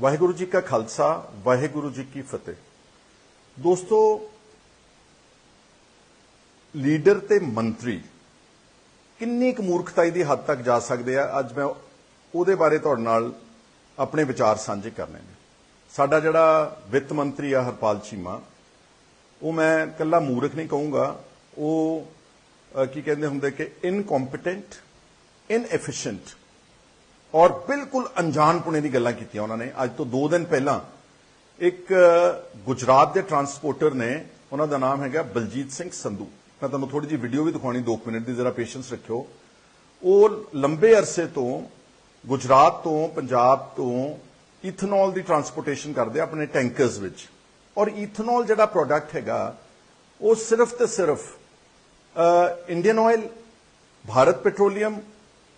ਵਾਹਿਗੁਰੂ ਜੀ ਕਾ ਖਾਲਸਾ, ਵਾਹਿਗੁਰੂ ਜੀ ਕੀ ਫਤਿਹ। ਦੋਸਤੋ, ਲੀਡਰ ਤੇ ਮੰਤਰੀ ਕਿੰਨੀ ਕੁ ਮੂਰਖਤਾਈ ਦੀ ਹੱਦ ਤੱਕ ਜਾ ਸਕਦੇ ਆ? ਅੱਜ ਮੈਂ ਉਹਦੇ ਬਾਰੇ ਤੁਹਾਡੇ ਨਾਲ ਆਪਣੇ ਵਿਚਾਰ ਸਾਂਝੇ ਕਰਨੇ ਨੇ। ਸਾਡਾ ਜਿਹੜਾ ਵਿੱਤ ਮੰਤਰੀ ਆ ਹਰਪਾਲ ਚੀਮਾ, ਉਹ ਮੈਂ ਕੱਲਾ ਮੂਰਖ ਨਹੀਂ ਕਹੂੰਗਾ। ਉਹ ਕੀ ਕਹਿੰਦੇ ਹੁੰਦੇ ਕਿ ਇਨਕੰਪੀਟੈਂਟ, ਇਨਐਫੀਸ਼ੀਐਂਟ ਔਰ ਬਿਲਕੁਲ ਅਣਜਾਣਪੁਣੇ ਦੀ ਗੱਲਾਂ ਕੀਤੀਆਂ ਉਹਨਾਂ ਨੇ। ਅੱਜ ਤੋਂ 2 ਦਿਨ ਪਹਿਲਾਂ ਇੱਕ ਗੁਜਰਾਤ ਦੇ ਟਰਾਂਸਪੋਰਟਰ ਨੇ, ਉਹਨਾਂ ਦਾ ਨਾਮ ਹੈਗਾ ਬਲਜੀਤ ਸਿੰਘ ਸੰਧੂ। ਮੈਂ ਤੁਹਾਨੂੰ ਥੋੜੀ ਜਿਹੀ ਵੀਡੀਓ ਵੀ ਦਿਖਾਉਣੀ 2 ਮਿੰਟ ਦੀ ਜ਼ਰਾ ਪੇਸ਼ੈਂਸ ਰੱਖਿਓ। ਉਹ ਲੰਬੇ ਅਰਸੇ ਤੋਂ ਗੁਜਰਾਤ ਤੋਂ, ਪੰਜਾਬ ਤੋਂ ਇਥਨੋਲ ਦੀ ਟਰਾਂਸਪੋਰਟੇਸ਼ਨ ਕਰਦੇ ਆਪਣੇ ਟੈਂਕਰਸ ਵਿੱਚ। ਔਰ ਇਥਨੋਲ ਜਿਹੜਾ ਪ੍ਰੋਡਕਟ ਹੈਗਾ, ਉਹ ਸਿਰਫ ਤੇ ਸਿਰਫ ਇੰਡੀਅਨ ਆਇਲ ਭਾਰਤ ਪੈਟਰੋਲੀਅਮ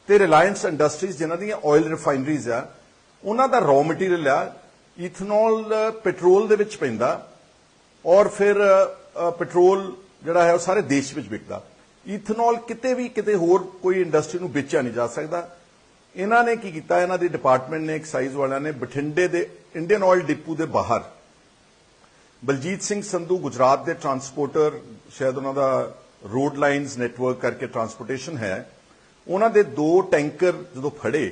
ਤੇ ਰਿਲਾਇੰਸ ਇੰਡਸਟਰੀਜ਼ ਜਿਨ੍ਹਾਂ ਦੀਆਂ ਆਇਲ ਰਿਫਾਈਨਰੀਜ਼ ਆ, ਉਹਨਾਂ ਦਾ ਰॉ ਮਟੀਰੀਅਲ ਆ ਇਥਨੋਲ ਪੈਟਰੋਲ ਦੇ ਵਿੱਚ ਪੈਂਦਾ, ਔਰ ਫਿਰ ਪੈਟਰੋਲ ਜਿਹੜਾ ਹੈ ਉਹ ਸਾਰੇ ਦੇਸ਼ ਵਿੱਚ ਵਿਕਦਾ। ਇਥਨੋਲ ਕਿਤੇ ਵੀ ਕਿਤੇ ਹੋਰ ਕੋਈ ਇੰਡਸਟਰੀ ਨੂੰ ਵੇਚਿਆ ਨਹੀਂ ਜਾ ਸਕਦਾ। ਇਹਨਾਂ ਨੇ ਕੀ ਕੀਤਾ? ਇਹਨਾਂ ਦੀ ਡਿਪਾਰਟਮੈਂਟ ਨੇ ਐਕਸਾਈਜ਼ ਵਾਲਿਆਂ ਨੇ ਬਠਿੰਡੇ ਦੇ ਇੰਡੀਅਨ ਆਇਲ ਡਿਪੂ ਦੇ ਬਾਹਰ ਬਲਜੀਤ ਸਿੰਘ ਸੰਧੂ, ਗੁਜਰਾਤ ਦੇ ਟਰਾਂਸਪੋਰਟਰ ਸ਼ਾਇਦ ਉਹਨਾਂ ਦਾ ਰੋਡ ਲਾਈਨਸ ਨੈਟਵਰਕ ਕਰਕੇ ਟਰਾਂਸਪੋਰਟੇਸ਼ਨ ਹੈ ਉਹਨਾਂ ਦੇ ਦੋ ਟੈਂਕਰ ਜਦੋਂ ਫੜੇ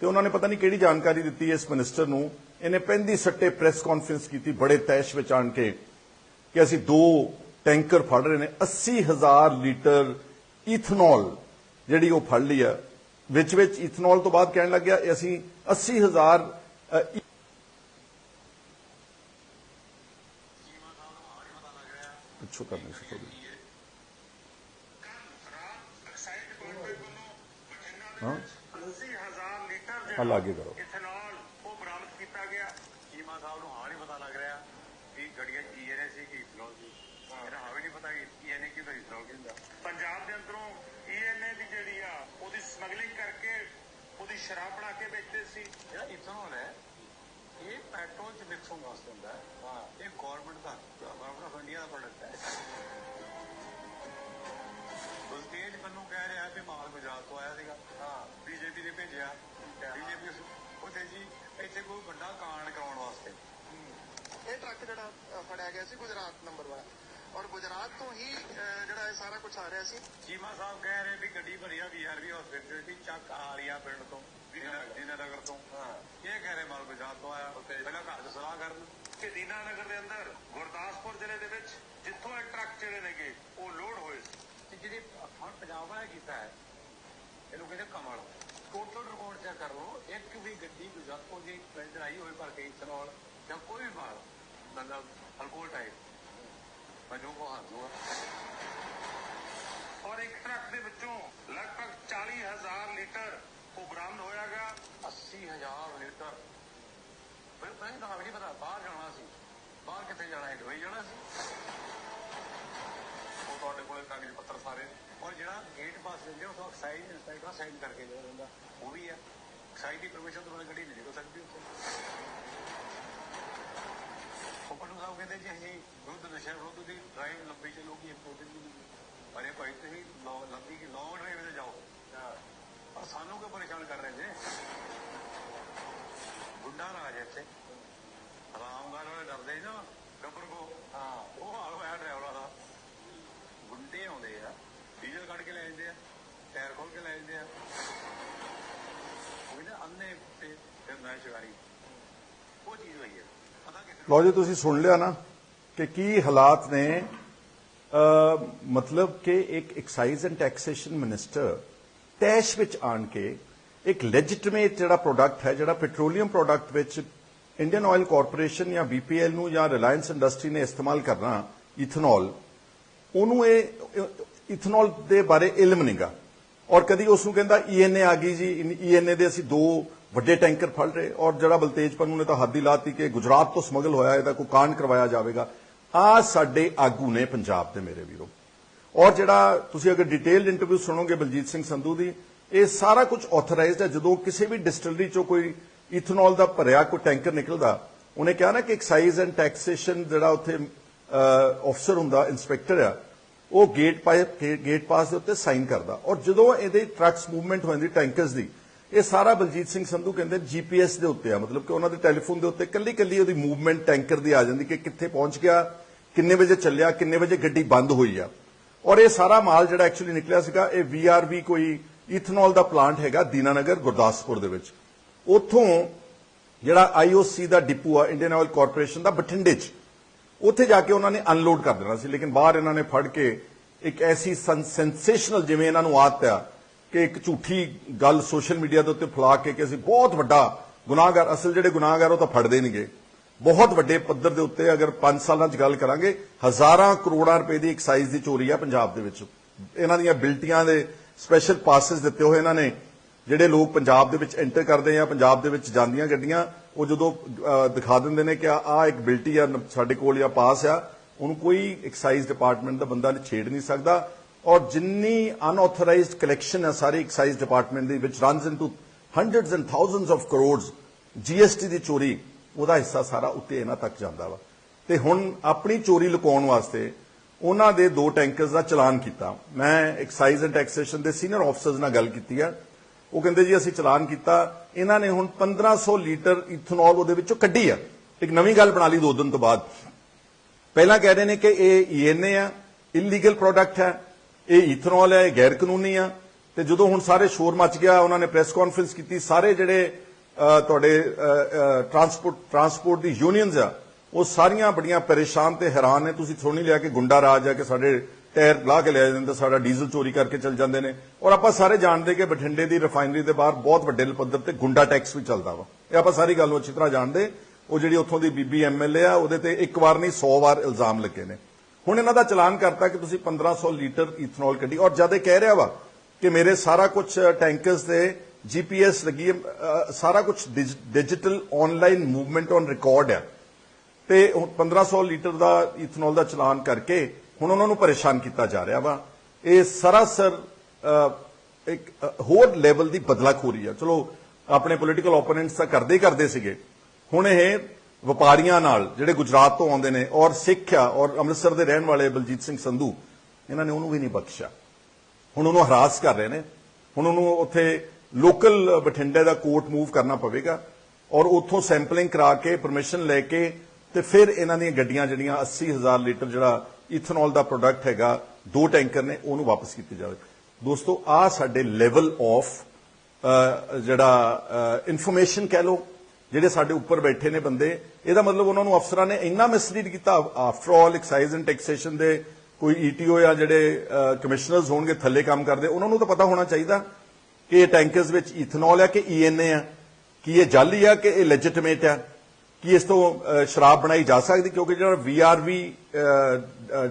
ਤੇ ਉਹਨਾਂ ਨੇ ਪਤਾ ਨਹੀਂ ਕਿਹੜੀ ਜਾਣਕਾਰੀ ਦਿੱਤੀ ਇਸ ਮਿਨਿਸਟਰ ਨੂੰ ਇਹਨੇ ਪੈਂਦੀ ਸੱਟੇ ਪ੍ਰੈਸ ਕਾਨਫਰੰਸ ਕੀਤੀ ਬੜੇ ਤੈਸ਼ ਵਿੱਚ ਆਣ ਕੇ ਕਿ ਅਸੀਂ ਦੋ ਟੈਂਕਰ ਫੜ ਰਹੇ ਨੇ 80000 ਲੀਟਰ ਇਥਨੋਲ ਜਿਹੜੀ ਉਹ ਫੜ ਲਈ ਆ। ਵਿੱਚ ਵਿੱਚ ਇਥਨੋਲ ਤੋਂ ਬਾਅਦ ਕਹਿਣ ਲੱਗਿਆ ਇਹ ਅਸੀਂ 80000 ਅ, ਪਿੱਛੋਂ ਕਰਨੀ ਸੀ ਥੋੜੀ ਹਾਂ। 80000 ਲੀਟਰ ਹਾਂ ਲਾਗੇ ਕਰੋ। ਇਥਨੋਲ ਉਹ ਬਰਾਮਦ ਕੀਤਾ ਗਿਆ। ਚੀਮਾ ਸਾਹਿਬ ਨੂੰ ਹਾਲ ਹੀ ਪਤਾ ਲੱਗ ਰਿਹਾ ਕਿ ਗੜੀਆਂ ਕੀ ਰਹੇ ਸੀ ਕਿ ਇਥਨੋਲ ਸੀ। ਇਹਨਾਂ ਹਾਲ ਹੀ ਨਹੀਂ ਪਤਾ ਕਿ ਇਹਨੇ ਕਿਉਂ ਇਥਨੋਲ ਕਿੰਦਾ ਪੰਜਾਬ ਦੇ ਅੰਦਰੋਂ ਈਐਨਏ ਦੀ ਜਿਹੜੀ ਆ ਉਹਦੀ ਸਮਗਲਿੰਗ ਕਰਕੇ ਉਹਦੀ ਸ਼ਰਾਬ ਬਣਾ ਕੇ ਵੇਚਦੇ ਸੀ। ਜਿਹੜਾ ਇਥਨੋਲ ਹੈ ਇਹ ਪੈਟਰੋਲ ਚ ਮਿਕਸ ਹੋਣ ਵਾਸਤੇ ਹੁੰਦਾ ਹੈ। ਹਾਂ। ਇਹ ਗਵਰਨਮੈਂਟ ਦਾ ਗਵਰਨਮੈਂਟ ਆਫ ਇੰਡੀਆ ਦਾ ਪ੍ਰੋਡਕਟ ਹੈ। ਗੁਰਤੇਜ ਮੈਨੂੰ ਕਹਿ ਰਿਹਾ ਕਿ ਮਾਲ ਗੁਜਰਾਤ ਤੋਂ ਆਇਆ ਸੀਗਾ। ਹਾਂ। ਬੀਜੇਪੀ ਨੇ ਭੇਜਿਆ। ਬੀਜੇਪੀ ਉਹਦੇ ਜੀ ਇੱਥੇ ਕੋਈ ਵੱਡਾ ਕਾਂਡ ਕਰਾਉਣ ਵਾਸਤੇ। ਇਹ ਟਰੱਕ ਜਿਹੜਾ ਫੜਿਆ ਗਿਆ ਸੀ ਗੁਜਰਾਤ ਨੰਬਰ ਵਾਲਾ। ਔਰ ਗੁਜਰਾਤ ਤੋਂ ਹੀ ਜਿਹੜਾ ਇਹ ਸਾਰਾ ਕੁਝ ਆ ਰਿਹਾ ਸੀ। ਚੀਮਾ ਸਾਹਿਬ ਕਹਿ ਰਹੇ ਵੀ ਗੱਡੀ ਭਰੀਆ ਬੀਆਰਬੀ ਹਸਪੀਟਲ ਦੀ ਚੱਕ ਆਲੀਆ ਪਿੰਡ ਤੋਂ ਦੀਨਾਨਗਰ ਤੋਂ। ਇਹ ਕਹਿ ਰਹੇ ਮਾਲ ਗੁਜਰਾਤ ਤੋਂ ਆਇਆ। ਪਹਿਲਾਂ ਘਰ 'ਚ ਸਲਾਹ ਕਰਨ। ਕਿ ਦੀਨਾਨਗਰ ਦੇ ਅੰਦਰ ਗੁਰਦਾਸਪੁਰ ਜ਼ਿਲ੍ਹੇ ਦੇ ਵਿੱਚ ਜਿੱਥੋਂ ਇਹ ਟਰੱਕ ਜਿਹੜੇ ਨੇਗੇ ਉਹ ਲੋਡ ਹੋਏ ਸੀ। ਹੁਣ ਕੀਤਾ ਹੈ। ਇਹਨੂੰ ਕਹਿੰਦੇ ਕਮਲ ਟੋਟਲ ਰਿਕਾਰਡ ਚੈੱਕ ਕਰ ਲਓ। ਇੱਕ ਵੀ ਗੱਡੀ ਗੁਜਰਾਤੋਂ ਦੀ ਪਿੰਡ ਆਈ ਹੋਈ ਭਰ ਕੇ ਇਥਨੋਲ ਜਾਂ ਕੋਈ ਵੀ ਮਾਲ ਮਤਲਬ ਅਲਕੋਹਲ ਟਾਈਪ ਮੈਂ ਜੋ ਕੋ ਹਾਂ। ਔਰ ਇੱਕ ਟਰੱਕ ਦੇ ਵਿੱਚੋਂ ਲਗਭਗ 40000 ਲੀਟਰ ਉਹ ਬਰਾਮਦ ਹੋਇਆਗਾ 80000 ਲੀਟਰ। ਫਿਰ ਮੈਂ ਤਾਂ ਨਹੀਂ ਪਤਾ? ਬਾਹਰ ਜਾਣਾ ਸੀ। ਬਾਹਰ ਕਿੱਥੇ ਜਾਣਾ ਹੈ ਦੁਬਈ ਜਾਣਾ ਸੀ। ਉਹ ਤੁਹਾਡੇ ਕੋਲ ਕਾਗਜ਼ ਪੱਤਰ ਸਾਰੇ। ਔਰ ਜਿਹੜਾ ਗੇਟ ਪਾਸ ਦਿੰਦੇ ਉਹ ਐਕਸਾਈਜ਼ ਇੰਸਪੈਕਟਰ ਸਾਈਨ ਕਰਕੇ ਦੇ ਦਿੰਦਾ। ਉਹ ਵੀ ਹੈ ਐਕਸਾਈਜ਼ ਦੀ ਪਰਮਿਸ਼ਨ ਤੋਂ ਬਿਨਾਂ ਗੱਡੀ ਨਹੀਂ ਨਿਕਲ ਸਕਦੀ ਉੱਥੇ। ਪਟੂ ਸਾਹਿਬ ਕਹਿੰਦੇ ਜੀ ਅਸੀਂ ਵਿਰੁੱਧ ਨਸ਼ਾ ਵਿਰੁੱਧ ਦੀ ਡਰਾਈਵ ਲੰਬੀ ਚੱਲੂਗੀ ਇੰਪੋਰਟੈਂਟ ਨਹੀਂ ਅਰੇ ਭਾਈ ਤੁਸੀਂ ਲੰਬੀ ਕੀ ਲੌਂਗ ਡਰਾਈਵ ਤੇ ਜਾਓ। ਪਰ ਸਾਨੂੰ ਕਿਉਂ ਪਰੇਸ਼ਾਨ ਕਰ ਰਹੇ ਜੇ? ਗੁੰਡਾ ਰਾਜ ਇੱਥੇ। ਆਰਾਮਗਾਰ ਵਾਲੇ ਡਰਦੇ ਨਾ ਗੱਬਰ ਕੋ ਹਾਂ। ਉਹ ਹਾਲ ਹੋਇਆ ਡਰਾਈਵਰਾਂ ਦਾ। ਗੁੰਡੇ ਆਉਂਦੇ ਆ। ਡੀਜ਼ਲ ਕੱਢ ਕੇ ਲੈ ਜਾਂਦੇ ਆ, ਟਾਇਰ ਖੋਲ ਕੇ ਲੈ ਜਾਂਦੇ ਆ। ਉਹ ਨਾ ਅੰਨੇ ਤੇ ਫਿਰ ਮੈਂ ਸ਼ਿਕਾਰੀ। ਉਹ ਚੀਜ਼ ਹੋਈ ਹੈ। ਪਤਾ ਜੀ, ਤੁਸੀਂ ਸੁਣ ਲਿਆ ਨਾ ਕਿ ਕੀ ਹਾਲਾਤ ਨੇ। ਮਤਲਬ ਕਿ ਇੱਕ ਐਕਸਾਈਜ਼ ਐਂਡ ਟੈਕਸੇਸ਼ਨ ਮਿਨਿਸਟਰ ਤੈਸ਼ ਵਿੱਚ ਆਣ ਕੇ ਇੱਕ ਲੈਜਿਟਿਮੇਟ ਜਿਹੜਾ ਪ੍ਰੋਡਕਟ ਹੈ, ਜਿਹੜਾ ਪੈਟਰੋਲੀਅਮ ਪ੍ਰੋਡਕਟ ਵਿੱਚ ਇੰਡੀਅਨ ਆਇਲ ਕਾਰਪੋਰੇਸ਼ਨ ਜਾਂ ਬੀਪੀਐਲ ਨੂੰ ਜਾਂ ਰਿਲਾਇੰਸ ਇੰਡਸਟਰੀ ਨੇ ਇਸਤੇਮਾਲ ਕਰਨਾ ਇਥਨੋਲ ਉਹਨੂੰ ਇਹ ਇਥਨੋਲ ਦੇ ਬਾਰੇ ਇਲਮ ਨਹੀਂਗਾ ਔਰ ਕਦੀ ਉਸ ਨੂੰ ਕਹਿੰਦਾ ਈਐਨਏ ਆ ਗਈ ਜੀ ਈਐਨਏ ਦੇ ਅਸੀਂ ਦੋ ਵੱਡੇ ਟੈਂਕਰ ਫੜ ਰਹੇ ਔਰ ਜਿਹੜਾ ਬਲਤੇਜ ਪੰਨੂ ਨੇ ਤਾਂ ਹੱਦ ਹੀ ਲਾਤੀ ਕਿ ਗੁਜਰਾਤ ਤੋਂ ਸਮਗਲ ਹੋਇਆ, ਇਹਦਾ ਕੋਈ ਕਾਂਡ ਕਰਵਾਇਆ ਜਾਵੇਗਾ। ਆ ਸਾਡੇ ਆਗੂ ਨੇ ਪੰਜਾਬ ਦੇ ਮੇਰੇ ਵੀਰੋ। ਔਰ ਜਿਹੜਾ ਤੁਸੀਂ ਅਗਰ ਡਿਟੇਲਡ ਇੰਟਰਵਿਊ ਸੁਣੋਗੇ ਬਲਜੀਤ ਸਿੰਘ ਸੰਧੂ ਦੀ, ਇਹ ਸਾਰਾ ਕੁਝ ਆਥੋਰਾਈਜ਼ਡ ਹੈ। ਜਦੋਂ ਕਿਸੇ ਵੀ ਡਿਸਟਿਲਰੀ ਚੋਂ ਕੋਈ ਇਥਨੋਲ ਦਾ ਭਰਿਆ ਕੋਈ ਟੈਂਕਰ ਨਿਕਲਦਾ, ਉਹਨੇ ਕਿਹਾ ਨਾ ਕਿ ਐਕਸਾਈਜ਼ ਐਂਡ ਟੈਕਸੇਸ਼ਨ ਜਿਹੜਾ ਉੱਥੇ ਅਫਸਰ ਹੁੰਦਾ ਇਨਸਪੈਕਟਰ ਆ ਉਹ ਗੇਟ ਪਾਸ ਗੇਟ ਪਾਸ ਦੇ ਉੱਤੇ ਸਾਈਨ ਕਰਦਾ। ਔਰ ਜਦੋਂ ਇਹਦੇ ਟਰੱਕਸ ਮੂਵਮੈਂਟ ਹੋ ਟੈਂਕਰਸ ਦੀ, ਇਹ ਸਾਰਾ ਬਲਜੀਤ ਸਿੰਘ ਸੰਧੂ ਕਹਿੰਦੇ ਜੀਪੀਐਸ ਦੇ ਉੱਤੇ ਆ। ਮਤਲਬ ਕਿ ਉਹਨਾਂ ਦੇ ਟੈਲੀਫੋਨ ਦੇ ਉੱਤੇ ਕੱਲੀ ਕੱਲੀ ਉਹਦੀ ਮੂਵਮੈਂਟ ਟੈਂਕਰ ਦੀ ਆ ਜਾਂਦੀ ਕਿ ਕਿੱਥੇ ਪਹੁੰਚ ਗਿਆ, ਕਿੰਨੇ ਵਜੇ ਚੱਲਿਆ, ਕਿੰਨੇ ਵਜੇ ਗੱਡੀ ਬੰਦ ਹੋਈ ਆ। ਔਰ ਇਹ ਸਾਰਾ ਮਾਲ ਜਿਹੜਾ ਐਕਚੁਅਲੀ ਨਿਕਲਿਆ ਸੀਗਾ, ਇਹ ਵੀਆਰਬੀ ਕੋਈ ਇਥਨੋਲ ਦਾ ਪਲਾਂਟ ਹੈਗਾ ਦੀਨਾਨਗਰ, ਗੁਰਦਾਸਪੁਰ ਦੇ ਵਿੱਚ। ਉੱਥੋਂ ਜਿਹੜਾ ਆਈਓਸੀ ਦਾ ਡਿਪੂ ਆ ਇੰਡੀਅਨ ਆਇਲ ਕਾਰਪੋਰੇਸ਼ਨ ਦਾ ਬਠਿੰਡੇ 'ਚ। ਉੱਥੇ ਜਾ ਕੇ ਉਹਨਾਂ ਨੇ ਅਨਲੋਡ ਕਰ ਦੇਣਾ ਸੀ। ਲੇਕਿਨ ਬਾਹਰ ਇਹਨਾਂ ਨੇ ਫੜ ਕੇ ਇੱਕ ਐਸੀ ਸੈਂਸੇਸ਼ਨਲ ਜਿਵੇਂ ਇਹਨਾਂ ਨੂੰ ਆਦਤ ਆ ਕਿ ਇੱਕ ਝੂਠੀ ਗੱਲ ਸੋਸ਼ਲ ਮੀਡੀਆ ਦੇ ਉੱਤੇ ਫੈਲਾ ਕੇ ਕਿ ਅਸੀਂ ਬਹੁਤ ਵੱਡਾ ਗੁਨਾਹਗਾਰ, ਅਸਲ ਜਿਹੜੇ ਗੁਨਾਹਗਾਰ ਉਹ ਤਾਂ ਫੜਦੇ ਨਹੀਂਗੇ ਬਹੁਤ ਵੱਡੇ ਪੱਧਰ ਦੇ ਉੱਤੇ ਅਗਰ 5 ਸਾਲਾਂ 'ਚ ਗੱਲ ਕਰਾਂਗੇ, ਹਜ਼ਾਰਾਂ ਕਰੋੜਾਂ ਰੁਪਏ ਦੀ ਐਕਸਾਈਜ਼ ਦੀ ਚੋਰੀ ਆ ਪੰਜਾਬ ਦੇ ਵਿੱਚ। ਇਹਨਾਂ ਦੀਆਂ ਬਿਲਟੀਆਂ ਦੇ ਸਪੈਸ਼ਲ ਪਾਸਸ ਦਿੱਤੇ ਹੋਏ ਇਹਨਾਂ ਨੇ। ਜਿਹੜੇ ਲੋਕ ਪੰਜਾਬ ਦੇ ਵਿੱਚ ਐਂਟਰ ਕਰਦੇ ਆ, ਪੰਜਾਬ ਦੇ ਵਿੱਚ ਜਾਂਦੀਆਂ ਗੱਡੀਆਂ ਉਹ ਜਦੋਂ ਦਿਖਾ ਦਿੰਦੇ ਨੇ ਕਿ ਆ ਇੱਕ ਬਿਲਟੀ ਆ ਸਾਡੇ ਕੋਲ ਜਾਂ ਪਾਸ ਆ, ਉਹਨੂੰ ਕੋਈ ਐਕਸਾਈਜ਼ ਡਿਪਾਰਟਮੈਂਟ ਦਾ ਬੰਦਾ ਛੇੜ ਨਹੀਂ ਸਕਦਾ। ਔਰ ਜਿੰਨੀ ਅਨਆਥੋਰਾਈਜ਼ਡ ਕਲੈਕਸ਼ਨ ਹੈ ਸਾਰੀ ਐਕਸਾਈਜ਼ ਡਿਪਾਰਟਮੈਂਟ ਦੇ ਵਿੱਚ runs into hundreds and thousands of crores GST ਦੀ ਚੋਰੀ, ਉਹਦਾ ਹਿੱਸਾ ਸਾਰਾ ਉੱਤੇ ਇਹਨਾਂ ਤੱਕ ਜਾਂਦਾ ਵਾ। ਤੇ ਹੁਣ ਆਪਣੀ ਚੋਰੀ ਲੁਕਾਉਣ ਵਾਸਤੇ ਉਹਨਾਂ ਦੇ ਦੋ ਟੈਂਕਰਸ ਦਾ ਚਲਾਨ ਕੀਤਾ। ਮੈਂ ਐਕਸਾਈਜ਼ ਐਂਡ ਟੈਕਸੇਸ਼ਨ ਦੇ ਸੀਨੀਅਰ ਆਫੀਸਰਸ ਨਾਲ ਗੱਲ ਕੀਤੀ ਆ। ਉਹ ਕਹਿੰਦੇ ਜੀ ਅਸੀਂ ਚਲਾਨ ਕੀਤਾ, ਇਹਨਾਂ ਨੇ ਹੁਣ 1500 ਲੀਟਰ ਇਥਨੋਲ ਉਹਦੇ ਵਿੱਚੋਂ ਕੱਢੀ ਆ। ਇੱਕ ਨਵੀਂ ਗੱਲ ਬਣਾ ਲਈ ਦੋ ਦਿਨ ਤੋਂ ਬਾਅਦ। ਪਹਿਲਾਂ ਕਹਿ ਰਹੇ ਨੇ ਕਿ ਇਹ ਈਐਨਏ ਆ ਇਲੀਗਲ ਪ੍ਰੋਡਕਟ ਹੈ, ਇਹ ਇਥਨੋਲ ਹੈ, ਇਹ ਗੈਰ ਕਾਨੂੰਨੀ ਆ। ਤੇ ਜਦੋਂ ਹੁਣ ਸਾਰੇ ਸ਼ੋਰ ਮਚ ਗਿਆ, ਉਹਨਾਂ ਨੇ ਪ੍ਰੈਸ ਕਾਨਫਰੰਸ ਕੀਤੀ, ਸਾਰੇ ਜਿਹੜੇ ਤੁਹਾਡੇ ਟਰਾਂਸਪੋਰਟ ਟਰਾਂਸਪੋਰਟ ਦੀ ਯੂਨੀਅਨਸ ਆ, ਉਹ ਸਾਰੀਆਂ ਬੜੀਆਂ ਪਰੇਸ਼ਾਨ ਤੇ ਹੈਰਾਨ ਨੇ। ਤੁਸੀਂ ਥੋੜੀ ਲਿਆ ਕਿ ਗੁੰਡਾ ਰਾਜ ਆ, ਕਿ ਸਾਡੇ ਟਾਇਰ ਲਾ ਕੇ ਲੈ ਜਾਂਦੇ ਸਾਡਾ ਡੀਜ਼ਲ ਚੋਰੀ ਕਰਕੇ ਚੱਲ ਜਾਂਦੇ ਨੇ। ਔਰ ਆਪਾਂ ਸਾਰੇ ਜਾਣਦੇ ਕਿ ਬਠਿੰਡੇ ਦੀ ਰਿਫਾਈਨਰੀ ਦੇ ਬਾਹਰ ਬਹੁਤ ਵੱਡੇ ਪੱਧਰ ਤੇ ਗੁੰਡਾ ਟੈਕਸ ਵੀ ਚੱਲਦਾ ਵਾ। ਇਹ ਆਪਾਂ ਸਾਰੀ ਗੱਲ ਨੂੰ ਅੱਛੀ ਤਰ੍ਹਾਂ ਜਾਣਦੇ। ਉਹ ਜਿਹੜੀ ਉੱਥੋਂ ਦੀ ਬੀਬੀ ਐਮਐਲਏ ਆ ਉਹਦੇ ਤੇ ਇੱਕ ਵਾਰ ਨਹੀਂ 100 ਵਾਰ ਇਲਜ਼ਾਮ ਲੱਗੇ ਨੇ। ਹੁਣ ਇਹਨਾਂ ਦਾ ਚਲਾਨ ਕਰਤਾ ਕਿ ਤੁਸੀਂ 1500 ਲੀਟਰ ਈਥਨੋਲ ਕੱਢੀ। ਔਰ ਜਦ ਇਹ ਕਹਿ ਰਿਹਾ ਵਾ ਕਿ ਮੇਰੇ ਸਾਰਾ ਕੁਝ ਟੈਂਕਰਸ ਤੇ ਜੀਪੀਐਸ ਲੱਗੀ ਹੈ ਅਹ, ਸਾਰਾ ਕੁਝ digital online movement on record ਹੈ ਤੇ ਹੁਣ 1500 ਲੀਟਰ ਦਾ ਈਥਨੋਲ ਦਾ ਚਲਾਨ ਕਰਕੇ ਹੁਣ ਉਹਨਾਂ ਨੂੰ ਪਰੇਸ਼ਾਨ ਕੀਤਾ ਜਾ ਰਿਹਾ ਵਾ। ਇਹ ਸਰਾਸਰ ਇੱਕ ਹੋਰ ਲੈਵਲ ਦੀ ਬਦਲਾਖੋਰੀ ਆ। ਚਲੋ, ਆਪਣੇ ਪੋਲੀਟੀਕਲ ਓਪੋਨੈਂਟਸ ਤਾਂ ਕਰਦੇ ਹੀ ਕਰਦੇ ਸੀਗੇ। ਹੁਣ ਇਹ ਵਪਾਰੀਆਂ ਨਾਲ, ਜਿਹੜੇ ਗੁਜਰਾਤ ਤੋਂ ਆਉਂਦੇ ਨੇ, ਔਰ ਸਿੱਖ ਆ, ਔਰ ਅੰਮ੍ਰਿਤਸਰ ਦੇ ਰਹਿਣ ਵਾਲੇ ਬਲਜੀਤ ਸਿੰਘ ਸੰਧੂ, ਇਹਨਾਂ ਨੇ ਉਹਨੂੰ ਵੀ ਨਹੀਂ ਬਖਸ਼ਿਆ। ਹੁਣ ਉਹਨੂੰ ਹਰਾਸ ਕਰ ਰਹੇ ਨੇ। ਹੁਣ ਉਹਨੂੰ ਉੱਥੇ ਲੋਕਲ ਬਠਿੰਡੇ ਦਾ ਕੋਰਟ ਮੂਵ ਕਰਨਾ ਪਵੇਗਾ, ਔਰ ਉੱਥੋਂ ਸੈਂਪਲਿੰਗ ਕਰਾ ਕੇ ਪਰਮਿਸ਼ਨ ਲੈ ਕੇ, ਤੇ ਫਿਰ ਇਹਨਾਂ ਦੀਆਂ ਗੱਡੀਆਂ ਜਿਹੜੀਆਂ 80000 ਲੀਟਰ ਜਿਹੜਾ ਇਥਨੋਲ ਦਾ ਪ੍ਰੋਡਕਟ ਹੈਗਾ, ਦੋ ਟੈਂਕਰ ਨੇ, ਉਹਨੂੰ ਵਾਪਸ ਕੀਤੇ ਜਾਵੇ। ਦੋਸਤੋ ਆ ਸਾਡੇ ਲੈਵਲ ਆਫ ਜਿਹੜਾ ਇਨਫੋਰਮੇਸ਼ਨ ਕਹਿ ਲਓ, ਜਿਹੜੇ ਸਾਡੇ ਉੱਪਰ ਬੈਠੇ ਨੇ ਬੰਦੇ, ਇਹਦਾ ਮਤਲਬ ਉਹਨਾਂ ਨੂੰ ਅਫਸਰਾਂ ਨੇ ਇੰਨਾ ਮਿਸਲੀਡ ਕੀਤਾ। After all excise and taxation ਦੇ ਕੋਈ ਈਟੀਓ ਜਾਂ ਜਿਹੜੇ ਕਮਿਸ਼ਨਰਸ ਹੋਣਗੇ, ਥੱਲੇ ਕੰਮ ਕਰਦੇ, ਉਹਨਾਂ ਨੂੰ ਤਾਂ ਪਤਾ ਹੋਣਾ ਚਾਹੀਦਾ ਕਿ ਇਹ ਟੈਂਕਰਸ ਵਿੱਚ ਇਥਨੋਲ ਹੈ ਕਿ ਈਐਨਏ ਆ, ਕਿ ਇਹ ਜਾਲੀ ਆ ਕਿ ਇਹ ਲੈਜਿਟਿਮੇਟ ਆ। ਕਿ ਇਸ ਤੋਂ ਸ਼ਰਾਬ ਬਣਾਈ ਜਾ ਸਕਦੀ? ਕਿਉਂਕਿ ਜਿਹੜਾ ਵੀਆਰਵੀ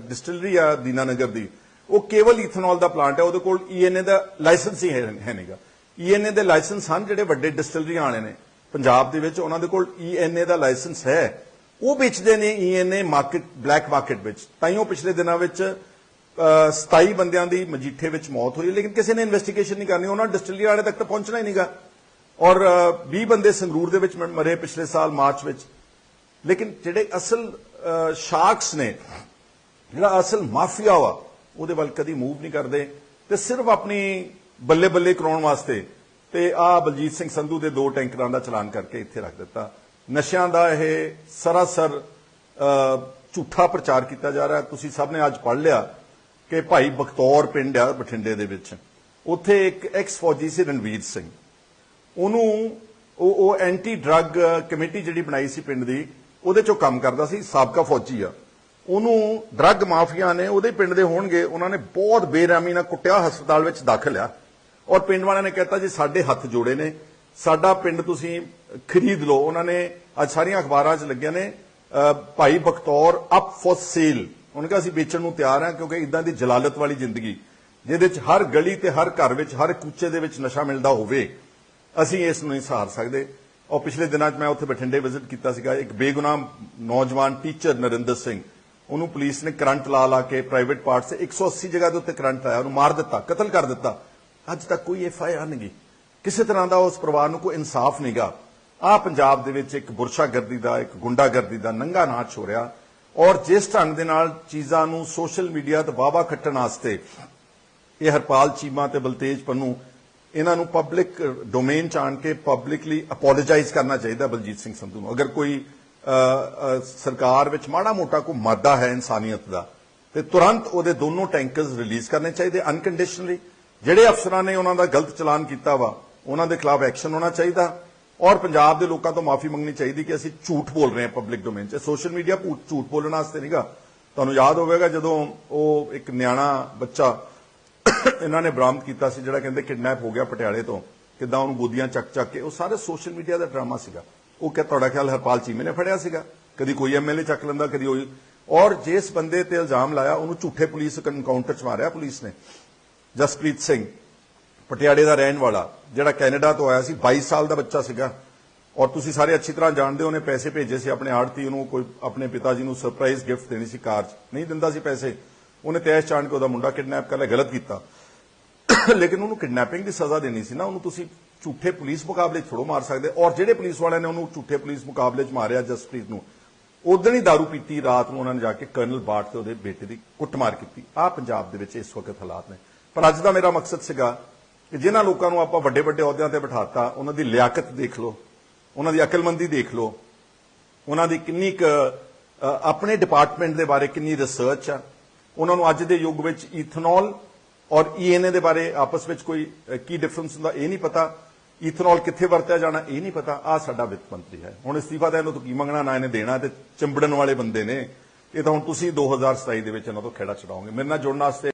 ਡਿਸਟਿਲਰੀ ਆ ਦੀਨਾ ਨਗਰ ਦੀ ਉਹ ਕੇਵਲ ਇਥਨੋਲ ਦਾ ਪਲਾਂਟ ਹੈ। ਉਹਦੇ ਕੋਲ ਈਐਨਏ ਦਾ ਲਾਇਸੈਂਸ ਹੀ ਹੈ ਹੈ ਨਹੀਂਗਾ ਈਐਨਏ ਦੇ ਲਾਇਸੈਂਸ ਹਨ ਜਿਹੜੇ ਵੱਡੇ ਡਿਸਟਿਲਰੀਆਂ ਵਾਲੇ ਨੇ। ਪੰਜਾਬ ਦੇ ਵਿੱਚ ਉਹਨਾਂ ਦੇ ਕੋਲ ਈਐਨਏ ਦਾ ਲਾਇਸੈਂਸ ਹੈ। ਉਹ ਵੇਚਦੇ ਨੇ ਈਐਨਏ ਮਾਰਕੀਟ ਬਲੈਕ ਮਾਰਕੀਟ ਵਿੱਚ ਤਾਂ ਹੀ ਉਹ ਪਿਛਲੇ ਦਿਨਾਂ ਵਿੱਚ ਅਹ, 27 ਬੰਦਿਆਂ ਦੀ ਮਜੀਠੇ ਵਿੱਚ ਮੌਤ ਹੋਈ। ਲੇਕਿਨ ਕਿਸੇ ਨੇ ਇਨਵੈਸਟੀਗੇਸ਼ਨ ਨਹੀਂ ਕਰਨੀ। ਉਹਨਾਂ ਡਿਸਟਿਲਰੀ ਵਾਲੇ ਤੱਕ ਤਾਂ ਪਹੁੰਚਣਾ ਹੀ ਨਹੀਂਗਾ ਔਰ ਅਹ, 20 ਬੰਦੇ ਸੰਗਰੂਰ ਦੇ ਵਿੱਚ ਮਰੇ ਪਿਛਲੇ ਸਾਲ ਮਾਰਚ ਵਿੱਚ। ਲੇਕਿਨ ਜਿਹੜੇ ਅਸਲ ਸ਼ਾਰਕਸ ਨੇ, ਜਿਹੜਾ ਅਸਲ ਮਾਫੀਆ ਵਾ, ਉਹਦੇ ਵੱਲ ਕਦੀ ਮੂਵ ਨਹੀਂ ਕਰਦੇ ਤੇ ਸਿਰਫ ਆਪਣੀ ਬੱਲੇ ਬੱਲੇ ਕਰਾਉਣ ਵਾਸਤੇ ਤੇ ਆ ਬਲਜੀਤ ਸਿੰਘ ਸੰਧੂ ਦੇ ਦੋ ਟੈਂਕਰਾਂ ਦਾ ਚਲਾਨ ਕਰਕੇ ਇੱਥੇ ਰੱਖ ਦਿੱਤਾ। ਨਸ਼ਿਆਂ ਦਾ ਇਹ ਸਰਾਸਰ ਝੂਠਾ ਪ੍ਰਚਾਰ ਕੀਤਾ ਜਾ ਰਿਹਾ। ਤੁਸੀਂ ਸਭ ਨੇ ਅੱਜ ਪੜ੍ਹ ਲਿਆ ਕਿ ਭਾਈ ਬਖਤੌਰ ਪਿੰਡ ਆ ਬਠਿੰਡੇ ਦੇ ਵਿੱਚ। ਉੱਥੇ ਇੱਕ ਐਕਸ ਫੌਜੀ ਸੀ ਰਣਵੀਰ ਸਿੰਘ। ਉਹਨੂੰ ਉਹ ਉਹ ਐਂਟੀ ਡਰੱਗ ਕਮੇਟੀ ਜਿਹੜੀ ਬਣਾਈ ਸੀ ਪਿੰਡ ਦੀ ਉਹਦੇ ਚੋਂ ਕੰਮ ਕਰਦਾ ਸੀ, ਸਾਬਕਾ ਫੌਜੀ ਆ। ਉਹਨੂੰ ਡਰੱਗ ਮਾਫੀਆ ਨੇ ਉਹਦੇ ਪਿੰਡ ਦੇ ਹੋਣਗੇ, ਉਹਨਾਂ ਨੇ ਬਹੁਤ ਬੇਰਹਿਮੀ ਨਾਲ ਕੁੱਟਿਆ, ਹਸਪਤਾਲ ਵਿੱਚ ਦਾਖਲ ਆ। ਔਰ ਪਿੰਡ ਵਾਲਿਆਂ ਨੇ ਕਹਿਤਾ ਜੀ, ਸਾਡੇ ਹੱਥ ਜੋੜੇ ਨੇ, ਸਾਡਾ ਪਿੰਡ ਤੁਸੀਂ ਖਰੀਦ ਲਓ। ਉਹਨਾਂ ਨੇ ਅੱਜ ਸਾਰੀਆਂ ਅਖਬਾਰਾਂ 'ਚ ਲੱਗਿਆ ਨੇ ਭਾਈ ਬਖਤੌਰ ਅਪ ਫॉर ਸੇਲ ਉਹਨਾਂ ਕਿਹਾ, ਅਸੀਂ ਵੇਚਣ ਨੂੰ ਤਿਆਰ ਹਾਂ ਕਿਉਂਕਿ ਇਦਾਂ ਦੀ ਜਲਾਲਤ ਵਾਲੀ ਜ਼ਿੰਦਗੀ, ਜਿਹਦੇ 'ਚ ਹਰ ਗਲੀ ਤੇ ਹਰ ਘਰ ਵਿੱਚ, ਹਰ ਕੂਚੇ ਦੇ ਵਿੱਚ ਨਸ਼ਾ ਮਿਲਦਾ ਹੋਵੇ, ਅਸੀਂ ਇਸ ਨੂੰ ਨਹੀਂ ਸਹਾਰ ਸਕਦੇ। ਔਰ ਪਿਛਲੇ ਦਿਨਾਂ 'ਚ ਮੈਂ ਉੱਥੇ ਬਠਿੰਡੇ ਵਿਜ਼ਿਟ ਕੀਤਾ ਸੀਗਾ, ਇੱਕ ਬੇਗੁਨਾਹ ਨੌਜਵਾਨ ਟੀਚਰ ਨਰਿੰਦਰ ਸਿੰਘ। ਉਹਨੂੰ ਪੁਲਿਸ ਨੇ ਕਰੰਟ ਲਾ ਲਾ ਕੇ ਪ੍ਰਾਈਵੇਟ ਪਾਰਟ ਸੇ 180 ਜਗ੍ਹਾ ਦੇ ਉੱਤੇ ਕਰੰਟ ਆਇਆ ਉਹਨੂੰ ਮਾਰ ਦਿੱਤਾ, ਕਤਲ ਕਰ ਦਿੱਤਾ। ਅੱਜ ਤੱਕ ਕੋਈ ਐਫ ਆਈ ਆਰ ਨਹੀਂ ਗਈ। ਕਿਸੇ ਤਰ੍ਹਾਂ ਦਾ ਉਸ ਪਰਿਵਾਰ ਨੂੰ ਕੋਈ ਇਨਸਾਫ ਨਹੀਂਗਾ ਆ ਪੰਜਾਬ ਦੇ ਵਿੱਚ ਇੱਕ ਬੁਰਸ਼ਾਗਰਦੀ ਦਾ, ਇੱਕ ਗੁੰਡਾਗਰਦੀ ਦਾ ਨੰਗਾ ਨਾਚ ਹੋ ਰਿਹਾ। ਔਰ ਜਿਸ ਢੰਗ ਦੇ ਨਾਲ ਚੀਜ਼ਾਂ ਨੂੰ ਸੋਸ਼ਲ ਮੀਡੀਆ ਤੇ ਵਾਵਾ ਖੱਟਣ ਵਾਸਤੇ ਇਹ ਹਰਪਾਲ ਚੀਮਾ ਤੇ ਬਲਤੇਜ ਪੰਨੂ ਇਹਨਾਂ ਨੂੰ ਪਬਲਿਕ ਡੋਮੇਨ ਚ ਆਣ ਕੇ ਪਬਲਿਕਲੀ ਅਪੋਲੋਜਾਈਜ਼ ਕਰਨਾ ਚਾਹੀਦਾ ਬਲਜੀਤ ਸਿੰਘ ਸੰਧੂ ਨੂੰ। ਅਗਰ ਕੋਈ ਸਰਕਾਰ ਵਿੱਚ ਮਾੜਾ ਮੋਟਾ ਕੋਈ ਮਾਦਾ ਹੈ ਇਨਸਾਨੀਅਤ ਦਾ, ਤੇ ਤੁਰੰਤ ਉਹਦੇ ਦੋਨੋਂ ਟੈਂਕਰਸ ਰਿਲੀਜ਼ ਕਰਨੇ ਚਾਹੀਦੇ ਅਨਕੰਡੀਸ਼ਨਲੀ ਜਿਹੜੇ ਅਫਸਰਾਂ ਨੇ ਉਹਨਾਂ ਦਾ ਗਲਤ ਚਲਾਨ ਕੀਤਾ ਵਾ, ਉਹਨਾਂ ਦੇ ਖਿਲਾਫ ਐਕਸ਼ਨ ਹੋਣਾ ਚਾਹੀਦਾ। ਔਰ ਪੰਜਾਬ ਦੇ ਲੋਕਾਂ ਤੋਂ ਮਾਫੀ ਮੰਗਣੀ ਚਾਹੀਦੀ ਕਿ ਅਸੀਂ ਝੂਠ ਬੋਲ ਰਹੇ ਹਾਂ ਪਬਲਿਕ ਡੋਮੇਨ 'ਚ। ਸੋਸ਼ਲ ਮੀਡੀਆ ਝੂਠ ਬੋਲਣ ਵਾਸਤੇ ਨਹੀਂਗਾ ਤੁਹਾਨੂੰ ਯਾਦ ਹੋਵੇਗਾ ਜਦੋਂ ਉਹ ਇੱਕ ਨਿਆਣਾ ਬੱਚਾ ਇਹਨਾਂ ਨੇ ਬਰਾਮਦ ਕੀਤਾ ਸੀ, ਜਿਹੜਾ ਕਹਿੰਦੇ ਕਿਡਨੈਪ ਹੋ ਗਿਆ ਪਟਿਆਲੇ ਤੋਂ, ਕਿਦਾਂ ਉਹਨੂੰ ਗੋਦੀਆਂ ਚੱਕ ਚੱਕ ਕੇ, ਉਹ ਸਾਰੇ ਸੋਸ਼ਲ ਮੀਡੀਆ ਦਾ ਡਰਾਮਾ ਸੀਗਾ। ਉਹ ਕਿ ਤੁਹਾਡਾ ਖਿਆਲ ਹਰਪਾਲ ਚੀਮੇ ਨੇ ਫੜਿਆ ਸੀਗਾ? ਕਦੀ ਕੋਈ ਐਮਐਲਏ ਚੱਕ ਲੈਂਦਾ, ਕਦੀ ਉਹ ਔਰ ਜਿਸ ਬੰਦੇ ਤੇ ਇਲਜ਼ਾਮ ਲਾਇਆ, ਉਹਨੂੰ ਝੂਠੇ ਪੁਲਿਸ ਐਨਕਾਊਂਟਰ ਚ ਮਾਰਿਆ ਪੁਲਿਸ ਨੇ। ਜਸਪ੍ਰੀਤ ਸਿੰਘ, ਪਟਿਆਲੇ ਦਾ ਰਹਿਣ ਵਾਲਾ, ਜਿਹੜਾ ਕੈਨੇਡਾ ਤੋਂ ਆਇਆ ਸੀ 22 ਸਾਲ ਦਾ ਬੱਚਾ ਸੀਗਾ। ਔਰ ਤੁਸੀਂ ਸਾਰੇ ਅੱਛੀ ਤਰ੍ਹਾਂ ਜਾਣਦੇ ਹੋ, ਉਹਨੇ ਪੈਸੇ ਭੇਜੇ ਸੀ ਆਪਣੇ ਆੜਤੀ ਨੂੰ, ਕੋਈ ਆਪਣੇ ਪਿਤਾ ਜੀ ਨੂੰ ਸਰਪ੍ਰਾਈਜ਼ ਗਿਫਟ ਦੇਣੀ ਸੀ ਕਾਰ 'ਚ। ਨਹੀਂ ਦਿੰਦਾ ਸੀ ਪੈਸੇ। ਉਹਨੇ ਤੈਸ਼ ਚਾਣ ਕੇ ਉਹਦਾ ਮੁੰਡਾ ਕਿਡਨੈਪ ਕਰ ਲਿਆ ਗਲਤ ਕੀਤਾ। ਲੇਕਿਨ ਉਹਨੂੰ ਕਿਡਨੈਪਿੰਗ ਦੀ ਸਜ਼ਾ ਦੇਣੀ ਸੀ ਨਾ, ਉਹਨੂੰ ਤੁਸੀਂ ਝੂਠੇ ਪੁਲਿਸ ਮੁਕਾਬਲੇ 'ਚ ਥੋੜੋ ਮਾਰ ਸਕਦੇ। ਔਰ ਜਿਹੜੇ ਪੁਲਿਸ ਵਾਲਿਆਂ ਨੇ ਉਹਨੂੰ ਝੂਠੇ ਪੁਲਿਸ ਮੁਕਾਬਲੇ 'ਚ ਮਾਰਿਆ ਜਸਪ੍ਰੀਤ ਨੂੰ ਉਦੋਂ ਹੀ दारू ਪੀਤੀ, ਰਾਤ ਨੂੰ ਉਹਨਾਂ ਨੇ ਜਾ ਕੇ ਕਰਨਲ ਬਾਟ ਤੇ ਉਹਦੇ ਬੇਟੇ ਦੀ ਕੁੱਟਮਾਰ ਕੀਤੀ। ਆ ਪੰਜਾਬ ਦੇ ਵਿੱਚ ਇਸ ਵਕਤ ਹਾਲਾਤ ਨੇ। ਪਰ ਅੱਜ ਦਾ ਮੇਰਾ ਮਕਸਦ ਸੀਗਾ ਕਿ ਜਿਨ੍ਹਾਂ ਲੋਕਾਂ ਨੂੰ ਆਪਾਂ ਵੱਡੇ ਵੱਡੇ ਅਹੁਦਿਆਂ ਤੇ ਬਿਠਾਤਾ, ਉਹਨਾਂ ਦੀ ਲਿਆਕਤ ਦੇਖ ਲਓ, ਉਹਨਾਂ ਦੀ ਅਕਲਮੰਦੀ ਦੇਖ ਲਓ, ਉਹਨਾਂ ਦੀ ਕਿੰਨੀ ਕੁ ਆਪਣੇ ਡਿਪਾਰਟਮੈਂਟ ਦੇ ਬਾਰੇ ਕਿੰਨੀ ਰਿਸਰਚ ਆ। ਉਹਨਾਂ ਨੂੰ ਅੱਜ ਦੇ ਯੁੱਗ ਵਿੱਚ ਈਥਨੋਲ ਔਰ ਈਐਨਏ ਦੇ ਬਾਰੇ ਆਪਸ ਵਿੱਚ ਕੋਈ ਕੀ ਡਿਫਰੈਂਸ ਹੁੰਦਾ ਇਹ ਨਹੀਂ ਪਤਾ। ਈਥਨੋਲ ਕਿੱਥੇ ਵਰਤਿਆ ਜਾਣਾ ਇਹ ਨਹੀਂ ਪਤਾ। ਆ ਸਾਡਾ ਵਿੱਤ ਮੰਤਰੀ ਹੈ। ਹੁਣ ਅਸਤੀਫਾ ਦਾ ਇਹਨੂੰ ਤੋਂ ਕੀ ਮੰਗਣਾ? ਨਾ ਇਹਨੇ ਦੇਣਾ ਤੇ ਚਿੰਬੜਨ ਵਾਲੇ ਬੰਦੇ ਨੇ। ਇਹ ਤਾਂ ਹੁਣ ਤੁਸੀਂ 2027 ਦੇ ਵਿੱਚ ਇਹਨਾਂ ਤੋਂ ਖੇੜਾ ਛਡਾਓਗੇ। ਮੇਰੇ ਨਾਲ ਜੁੜਨ ਵਾਸਤੇ